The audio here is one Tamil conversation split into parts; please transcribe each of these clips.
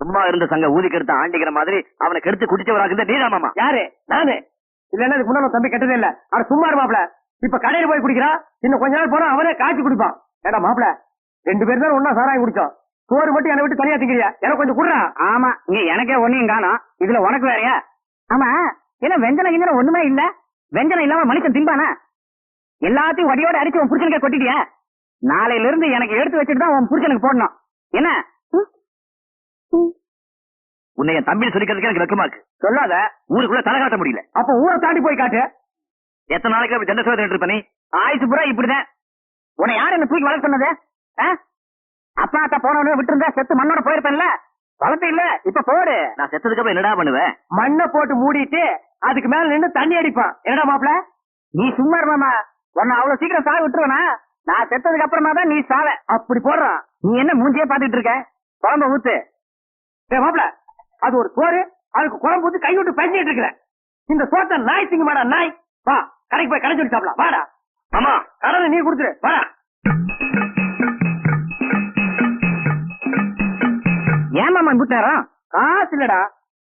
சும்மா இருந்த சங்க ஊதி கெடுத்த ஆண்டிக்கிற மாதிரி அவனை கெடுத்து குடிச்சவராக நீதான் மாமா? யாரு? நானு. இல்லன்னா இதுக்கு முன்னாடி தம்பி கெட்டதே இல்ல. அவன் சும்மா இருப்பாப்ல இப்ப கடையில போய் குடிக்கிறான் இன்னும் கொஞ்ச நாள் போனா அவனே காய்ச்சி குடிப்பான். ஏடா மாப்ள ரெண்டு பேரும் தான் ஒன்னா சாராயம் குடிச்சோம். சோறு மட்டும் என்னை விட்டு தனியா திங்கிறியா? எனக்கு கொஞ்சம் குடுறா. ஆமா இங்க எனக்கே ஒன்னையும் காணோம். இதுல உனக்கு வேறயா? ஆமா. என்ன வெஞ்சனம் கிஞ்சனம் ஒண்ணுமே இல்ல. வெஞ்சனம் இல்லாம மனுஷன் திம்பானா? எல்லாத்தையும் வடியோட அடிச்சு உன் புருஷனுக்கே கொட்டிட்டியா? நாளையில இருந்து எனக்கு எடுத்து வச்சுட்டு தான் உன் புருஷனுக்கு போடணும். என்ன? உன்னை என் தம்பி சொல்லிக்கிறதுக்கு எனக்கு வெக்கமா இருக்கு. சொல்லாத ஊருக்குள்ள தலை காட்ட முடியல. அப்ப ஊரை தாண்டி போய் காட்டு. எத்தனை நாளைக்கு அப்படி ஜெண்ட சோதனை இருப்ப நீ? ஆயுசு பூரா இப்படிதான். உன்னை யார் என்ன தூக்கி வளர்க்க சொன்னது? அப்பா அத்தா போனவனே விட்டுருந்தா செத்து மண்ணோட போயிருப்பேன்ல? வளர்த்து இல்ல இப்ப போடு. நான் செத்ததுக்கு அப்புறம் என்னடா பண்ணுவேன்? மண்ணை போட்டு மூடிட்டு அதுக்கு மேல நின்னு தண்ணி அடிப்பான். என்னடா மாப்ள நீ சும்மா இரு மாமா உன்னை அவ்வளவு சீக்கிரம் சாக விட்டுருவனா? நான் செத்ததுக்கு அப்புறமா தான் நீ சாவ. அப்படி போடுறான். நீ என்ன மூஞ்சியே பாத்துட்டு இருக்க? குழம்ப ஊத்து. ஏ மாப்ள அது ஒரு சோறு அதுக்கு குழம்பு ஊத்தி கை விட்டு பேசிட்டு இருக்கிற. இந்த சோத்தை நாய் திங்க மாடா நாய். வா கடைக்கு போய் கடை சொல்லி சாப்பிடலாம். வாடா. ஆமா கடனை நீ கொடுத்துரு வாடா. ஏன் மாமா இப்படி நேரம்? காசு இல்லடா.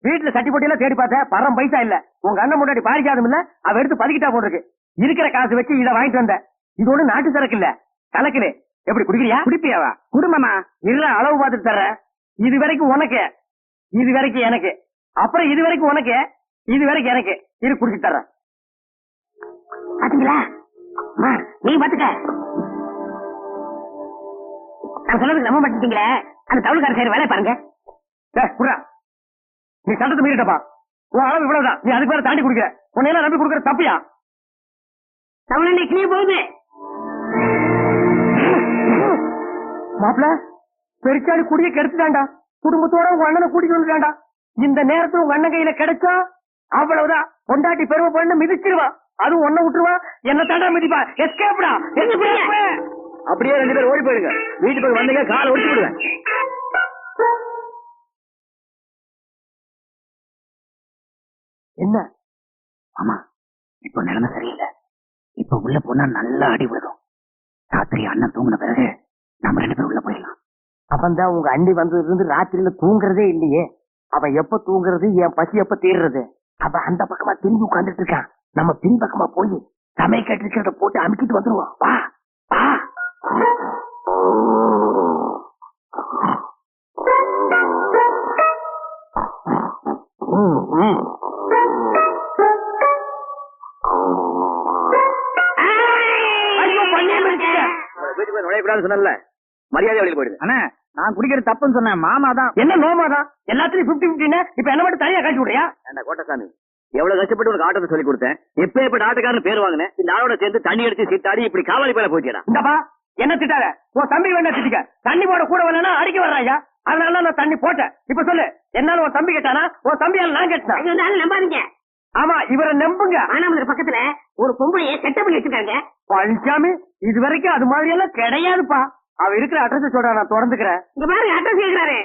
வீட்டுல சட்டி போட்டி எல்லாம் தேடி பார்த்தேன். பரம் பைசா இல்ல. உங்க அண்ணன் முன்னாடி பாரிஜாதம் இல்ல. அவ எடுத்து பதுக்கிட்டா போட்டிருக்கு. இருக்கிற காசு வச்சு இத வாங்கிட்டு வந்தேன். இது ஒண்ணு நாட்டு சரக்கு இல்ல. கலக்குது எப்படி குடிக்கிறியா? குடிப்பியாவா? குடும்பமா இல்ல அளவு பார்த்துட்டு தர்றேன். இது வரைக்கும் உனக்கு. இது வரைக்கும் எனக்கு. அப்புறம் இது வரைக்கும் உனக்கு. இது வரைக்கும் எனக்கு. இரு குடிச்சு தர்றேன். பாத்தீங்களா? நீ பாத்துக்க. நான் சொன்னதுக்கு நம்ப மாட்டீங்களே அந்த தவுளுக்கார சரி வேலை பாருங்க. குடுறா. நீ சட்டத்தை மீறிட்டப்பா. உன் அளவு இவ்வளவுதான். நீ அதுக்கு மேல தாண்டி குடிக்கிற. உன்னை எல்லாம் நம்பி குடுக்கிற தப்பியா? தமிழ் கிளிய போகுது. மாப்பிள பெருச்சாடி குடிய கெடுத்துட்டான்டா. குடும்பத்தோட உங்க அண்ணனை கூட்டிட்டு வந்துட்டான்டா. இந்த நேரத்துல உங்க அண்ணன் கையில கிடைச்சா அவ்வளவுதான். பொண்டாட்டி பெருமை பண்ணு மிதிச்சிருவான் அதுவும் ஒன்ன விட்டுருவான் என்ன தாண்டா மிதிப்பா. எஸ்கேப்டா அப்படியே ரெண்டு பேரும் ஓடி போயிடுங்க. வீட்டு போய் வந்தீங்க காலை ஒடிச்சு விடுவேன் என்ன? ஆமா இப்ப நிலைமை சரியில்லை. இப்ப உள்ள போனா நல்லா அடி விழுதும் ராத்திரி அண்ணன் தூங்கின பிறகு நம்ம ரெண்டு பேரும் உள்ள போயிடலாம். அவன் தான் உங்க அண்ணி வந்ததுல இருந்து ராத்திரியில தூங்குறதே இல்லையே. அவன் எப்ப தூங்குறது என் பசி எப்ப தீர்றது அவன் அந்த பக்கமா திரும்பி உட்கார்ந்துட்டு இருக்கான். நம்ம பின் பக்கமா போய் சமையல் கட்டு போட்டு அமுக்கிட்டு வந்துருவோம். வா வா. நுழையக்கூடாதுன்னு சொன்னல மரியாதை வெளியில் போயிடுங்க அண்ணா நான் குடிக்கிறது தப்புன்னு சொன்னேன். மாமா தான். என்ன நோமாதான் எல்லாத்துலயும் பிப்டி பிப்டின்னு இப்ப என்ன மட்டும் தனியா கழிச்சு விடுறியா? ஏண்டா கோட்டசாமி எவ்வளவு கஷ்டப்பட்டு உனக்கு ஆட்டத்தை சொல்லி கொடுத்தேன்? எப்ப எப்ப ஆட்டக்காரன் பேர் வாங்கினேன்? இந்த ஆளோட சேர்ந்து தண்ணி அடிச்சு சீட்டாடி இப்படி காவாலி பேல போயிட்டா இந்தப்பா என்ன திட்டாத உன் தம்பி வேணா திட்டிக்க தண்ணி போட கூட வரலன்னா அடிக்க வர்றாயா அதனால நான் தண்ணி போட்டேன். இப்ப சொல்லு என்னால உன் தம்பி கேட்டானா? உன் தம்பியால நான் கேட்டேன்? நம்பாதீங்க. ஆமா இவரை நம்புங்க. ஆனாமலர் பக்கத்துல ஒரு பொம்பளைய செட்டப் பண்ணி வச்சிருக்காங்க. பழனிசாமி இது வரைக்கும் அது மாதிரி எல்லாம் கிடையாதுப்பா. அவ இருக்கிற அட்ரஸ் சொல்ற நான் திறந்துக்கிறேன். இங்க பாருங்க அட்ரஸ் கேக்குறாரு.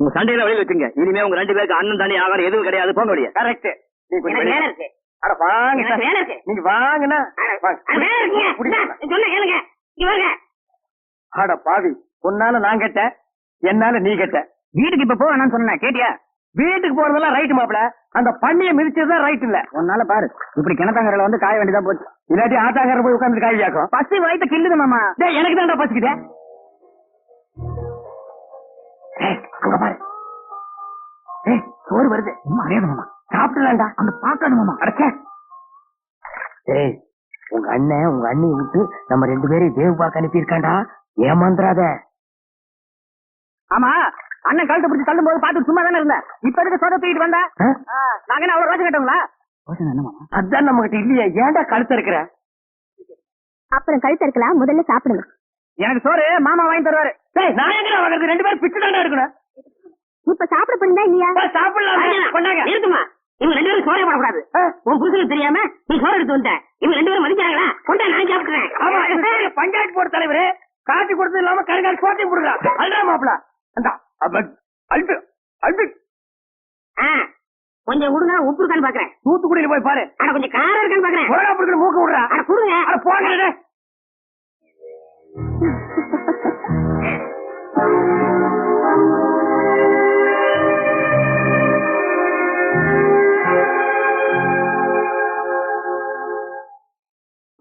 உங்க சண்டையில வெளியில வச்சுங்க. இனிமே உங்க ரெண்டு பேருக்கு அண்ணன் தண்ணி ஆகாரம் எதுவும் கிடையாது. போங்க வெளியே. கரெக்ட் நீ கொஞ்சம் எனக்கு வேலை இருக்கு. அட வாங்க. வேலை இருக்கு. நீங்க வாங்கண்ணா. சொன்ன கேளுங்க. அட பாவி உன்னால நான் கேட்டேன் என்னால நீ கேட்ட வீட்டுக்கு இப்ப போ வேணாம்னு சொன்னேன் கேட்டியா? வீட்டுக்கு போறதெல்லாம் ரைட் மாப்பிள. அந்த பண்ணிய மிதிச்சதுதான் ரைட் இல்ல. உன்னால பாரு. இப்படி கிணத்தாங்கரையில வந்து காய வேண்டியதா போச்சு. இல்லாட்டி ஆட்டாங்கர போய் உட்கார்ந்து காய்யாக்கும் பசி வயித்த கில்லுது மாமா. டேய் எனக்கு தான்டா பசிக்குதே. ஏய், அங்க பாரு. ஏய் சோறு வருது. அறியாது மாமா. சாப்பிடலாம்டா. அங்க பாக்காது மாமா. அடச்சே ஏய் உங்க அண்ணன் உங்க அண்ணியை விட்டு நம்ம ரெண்டு பேரையும் வேவு பார்க்க அனுப்பியிருக்காண்டா ஏமாந்துறாத. ஆமா. அண்ணன் கழுத்தை பிடிச்சி தள்ளும் போது பாத்து சும்மா தானே இருந்தேன். இப்ப எதுக்கு சோத தூக்கிட்டு வந்தா? நாங்க என்ன அவ்வளவு என்ன மாமா அதான் நம்ம கிட்ட இல்லையா. ஏன்டா கழுத்த இருக்கிற அப்புறம் கழுத்து இருக்கலாம் முதல்ல சாப்பிடுங்க. எனக்கு சோறு மாமா வாங்கி தருவாரு. டேய் நான் எங்கடா வாங்குறது ரெண்டு பேரும் பிச்சு தானே எடுக்கணும். இப்ப சாப்பிட போறீங்களா இல்லையா? சாப்பிடலாம். கொண்டாங்க. இருக்குமா? இவங்க ரெண்டு பேரும் சோறே போடக்கூடாது. உன் புருஷனுக்கு தெரியாம நீ சோறு எடுத்து வந்த. இவங்க ரெண்டு பேரும் மதிக்கிறாங்களா? கொண்டா நான் சாப்பிடுறேன் பஞ்சாயத்து போர்டு தலைவரு. காட்டி கொடுத்தது இல்லாம கருகால் சோட்டையும் கொடுக்குறான் அதுதான் மாப்பிள. கொஞ்சம் விடுங்க உப்பு இருக்கான்னு பாக்குறேன். தூத்துக்குடியில போய் பாரு. ஆனா கொஞ்சம் காரம் இருக்கான்னு பாக்குறேன். கொரோனா பொருட்கள் மூக்க விடுறா. ஆனா கொடுங்க. ஆனா போங்க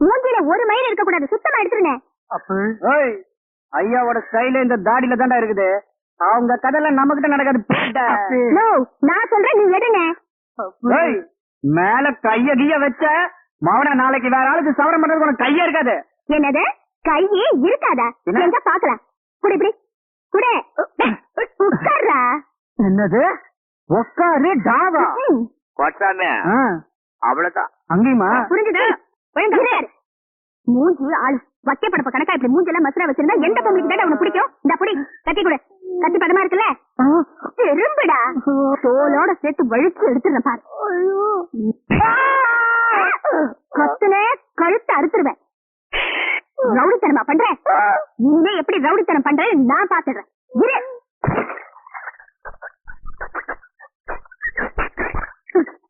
மூஞ்சில ஒரு மயில் இருக்கக்கூடாது. சுத்தமா எடுத்துருங்க. அப்ப? ஐயாவோட ஸ்டைல இந்த தாடியில தாண்டா இருக்குது. அவங்க கதையில நம்ம கிட்ட நடக்காது போடா. நோ நான் சொல்றேன் நீ எடுங்க. மேல கைய கிய வச்ச மவன நாளைக்கு வேற ஆளுக்கு சவரம் பண்றதுக்கு உனக்கு கையே இருக்காது. என்னது? கையே இருக்காதா? என்ன? எங்க பாக்கலாம் குடி இப்படி குடு. உட்கார்றா. என்னது? உக்காரு டாவா. ஆ, அவ்வளவுதான். அங்கேயுமா? புரிஞ்சுதா. மூஞ்சி ஆள். வக்கே படப்ப கணக்கா இப்படி மூஞ்செல்லாம் மசுரா வச்சிருந்தா எந்த பொம்பளைக்கு தான் உனக்கு பிடிக்கும்? இந்த புடி கத்தி கொடு. கத்தி பதமா இருக்குல்ல திரும்புடா தோலோட சேர்த்து வழுச்சு எடுத்துடுறேன் பாரு. கத்துனே கழுத்து அறுத்துருவேன். ரவுடித்தனமா பண்றேன் இனிமே எப்படி ரவுடித்தனம் பண்றேன் நான் பாத்துடுறேன் இரு.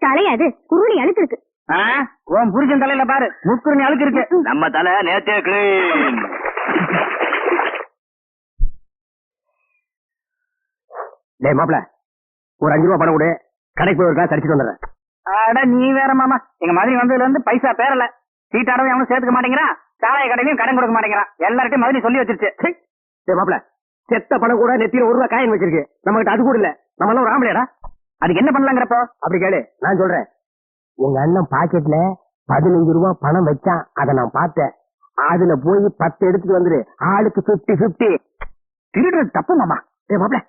தலையாது குருளி அழுத்திருக்கு. ஆ, உன் புருஷன் தலையில பாரு முக்குறுனி அழுக்கு இருக்கு நம்ம தலை நேத்தே கிளீன் டேய் மாப்ள ஒரு அஞ்சு ரூபா பணம் கொடு. கடைக்கு போய் ஒரு கிளாஸ் அடிச்சுட்டு வந்துடுறேன். அட நீ வேற மாமா. எங்க மாதிரி வந்ததுல இருந்து பைசா பேரல. சீட்டாடவும் அவனும் சேர்த்துக்க மாட்டேங்கிறான். சாராய கடையிலும் கடன் கொடுக்க மாட்டேங்கிறான். எல்லார்ட்டையும் மாதிரி சொல்லி வச்சிருச்சு. டேய் மாப்ள செத்த பணம் கூட நெத்தியில ஒரு ரூபா காயின் வச்சிருக்கு. நம்ம கிட்ட அது கூட இல்ல. நம்ம எல்லாம் ஒரு ஆம்பளையாடா. அதுக்கு என்ன பண்ணலாங்கிறப்போ? அப்படி கேளு. நான் சொல்றேன். உங்க அண்ணன் பாக்கெட்ல பதினஞ்சு ரூபா பணம் வச்சான். அதை நான் பார்த்தேன். அதுல போய் பத்து எடுத்துட்டு வந்துரு ஆளுக்கு பிப்டி பிப்டி திருடுறது தப்பு மாமா. ஏ மாப்ள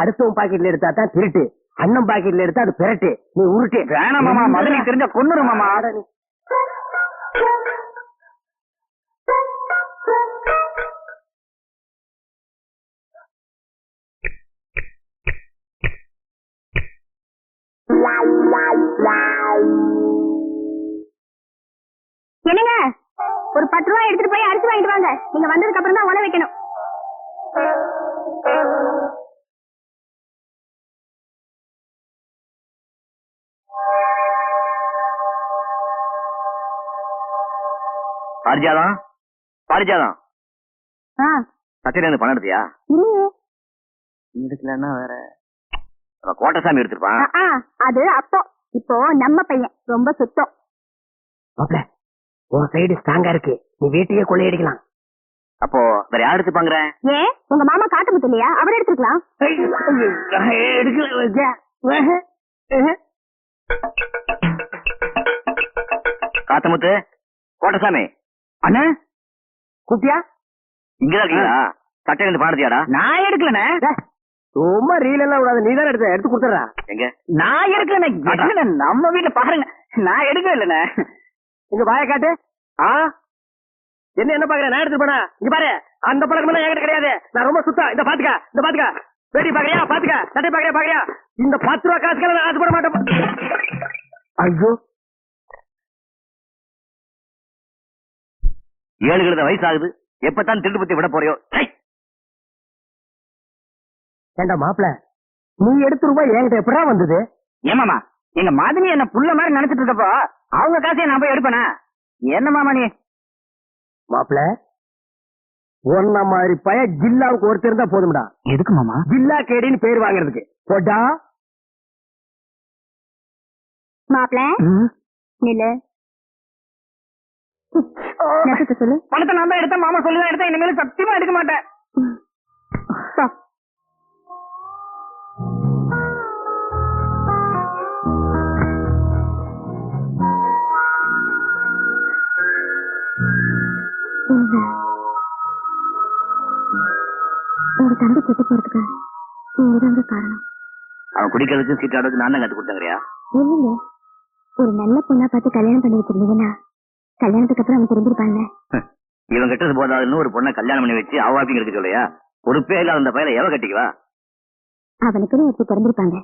அடுத்தவன் பாக்கெட்ல எடுத்தா தான் திருட்டு. அண்ணன் பாக்கெட்ல எடுத்தா அது பிரட்டு. நீ உருட்டு. வேணாம் மாமா. மதுரை தெரிஞ்ச கொன்னுரு மாமா. என்னங்க? ஒரு பத்து ரூபாய் எடுத்துட்டு போய் அரிசி வாங்கிட்டு வாங்க. நீங்க வந்ததுக்கு அப்புறம் தான் உல வைக்கணும். பாரிஜாதம்? பாரிஜாதம். இருந்து பணம் எடுத்தியா? எடுக்கலன்னா வேற. கோட்டசாமி எடுத்திருப்பான். அது அப்போ. இப்போ நம்ம பையன். ரொம்ப சுத்தம். மாப்ள உன் சைடு ஸ்ட்ராங்கா இருக்கு. நீ வீட்டையே கொள்ளையடிக்கலாம். அப்போ வேற யார் எடுத்துப்பாங்க ஏன் உங்க மாமா காட்டு முத்து இல்லையா? அவர் எடுத்துக்கலாம் காத்தமுத்து கோட்டசாமி. அண்ணா குட்டியா இங்கதான் இருக்கீங்களா? பணம் எடுத்தியாடா நான் எடுக்கலண்ணே. ரொம்ப ரீல் எல்லாம் விடாத நீ தானே எடுத்த எடுத்து கொடுத்துறா எங்க? நான் எடுக்கலண்ணே. நம்ம வீட்டுல பாருங்க. நான் எடுக்கவே இல்லைண்ணே. இங்க வாய காட்டு. ஆ? என்ன என்ன பாக்குற? நான் எடுத்து போனா? இங்க பாரு. அந்த பழக்கம் என்கிட்ட கிடையாது. நான் ரொம்ப சுத்தம். இந்த பாத்துக்க இந்த பாத்துக்க. வேட்டி பாக்குறியா? பாத்துக்க. சட்டை பாக்குறியா? பாக்குறியா? இந்த பத்து ரூபா காசுக்கெல்லாம் நான் ஆசைப்பட மாட்டேன். ஐயோ. ஏழு கழுத வயசு ஆகுது எப்பதான் திருட்டு பத்தி விட போறியோ. ஏண்டா மாப்பிள நீ எடுத்த ரூபாய் என்கிட்ட எப்படா வந்தது? ஏமாமா எங்க மாதிரி என்ன புள்ள மாதிரி நினைச்சிட்டு இருக்கப்போ அவங்க காசையை நான் போய் எடுப்பேனா? என்ன மாமா நீ? மாப்பிள ஒன்ன மாதிரி பய ஜில்லாவுக்கு ஒருத்தர் இருந்தா போதும்டா. எதுக்கு மாமா? ஜில்லா கேடின்னு பேர் வாங்குறதுக்கு. போட்டா மாப்பிள நில்லு. சொல்லு? பணத்தை நான் தான் எடுத்தேன் மாமா சொல்லிதான் எடுத்தேன் இனிமேல் சத்தியமா எடுக்க மாட்டேன். உங்க தம்பி கெட்டு போறதுக்கு நீங்க காரணம்? அவன் குடிக்கிறதுக்கு சீட்டாடுறதுக்கு நான் கத்து கொடுத்தங்கறியா? இல்லைங்க ஒரு நல்ல பொண்ணா பார்த்து கல்யாணம் பண்ணி வச்சிருந்தீங்கன்னா கல்யாணத்துக்கு அப்புறம் அவன் தெரிஞ்சிருப்பான்ல இவன் கெட்டது போதாதுன்னு ஒரு பொண்ணை கல்யாணம் பண்ணி வச்சு அவாப்பிங்க இருக்க சொல்லையா பொறுப்பே இல்லாத அந்த பையல எவ கட்டிக்குவா? அவனுக்குன்னு ஒருத்தி பிறந்திருப்பாங்க.